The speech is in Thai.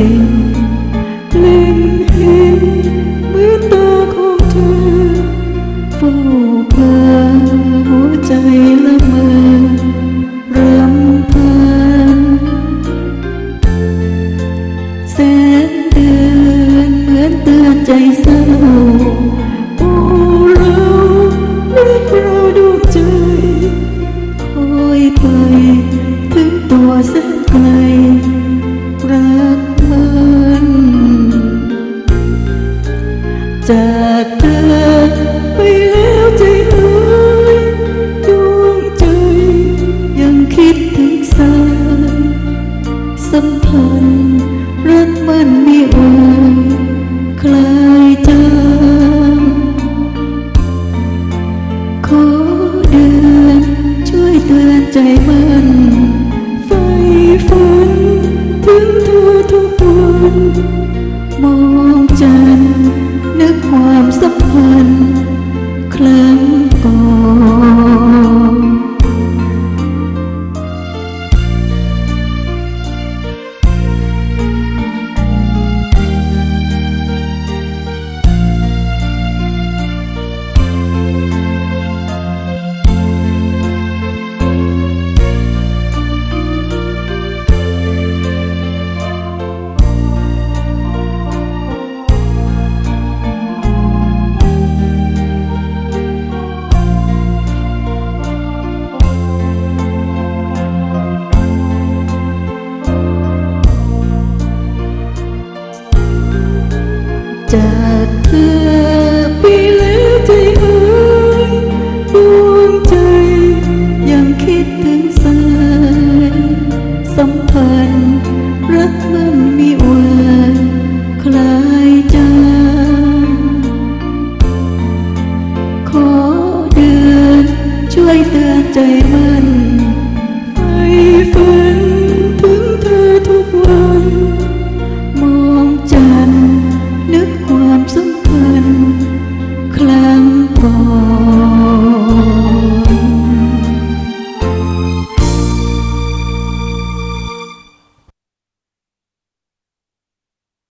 ดินเล็งเห็นเหมือนตาของเธอเฝ้าเพลินหัวใจละเมอเริ่มเพลินแสงเดือนเหมือนเตือนใจเศร้าโอ้เราไม่รอดูใจคอยไปถึงตัวแสนไกลรัก จากเธอไปแล้วใจเอ้ยดวงใจ ยังคิดถึงสายสัมพันธ์รักมันไม่ไหวคลายจางขอเดือนช่วยเตือนใจมัน จากเธอไปแล้วใจเอ้ยดวงใจ ยังคิดถึงสายสัมพันธ์รักมันมีวันคลายจางขอเดือนช่วยเตือนใจมัน